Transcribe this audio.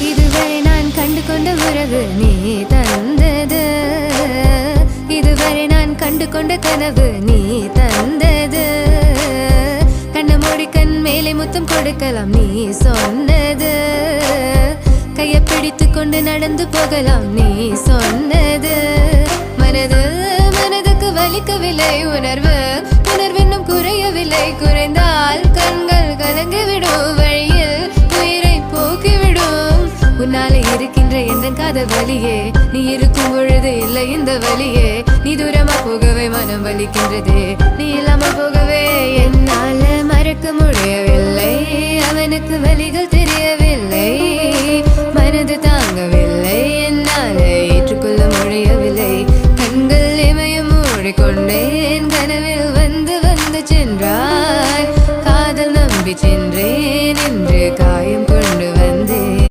இதுவரை நான் கண்டு கொண்ட உறவு நீ தந்தது. இதுவரை நான் கண்டு கொண்ட கனவு நீ தந்தது. கண்ண மூடி கண் மேலே முத்தம் கொடுக்கலாம் நீ சொன்னது. கையை பிடித்து கொண்டு நடந்து போகலாம் நீ சொன்னது. மனது மனதுக்கு வலிக்கவில்லை உணர்வு உணர்வென்னும் குறையவில்லை குறைந்தால் இந்த வழியே. நீ இருக்கும் பொழுது இல்லை இந்த வழியே. நீ தூரமா போகவே மனம் வலிக்கின்றது. நீ இல்லாம போகவே என்னால மறக்க முடியவில்லை. அவனுக்கு வழிகள் தெரியவில்லை. மனது தாங்கவில்லை. என்னால ஏற்றுக்கொள்ள முடியவில்லை. கண்கள் இமயம் மூடிக்கொண்டேன். கனவில் வந்து வந்து சென்றாய். காதல் நம்பி சென்றேன். என்று காயம் கொண்டு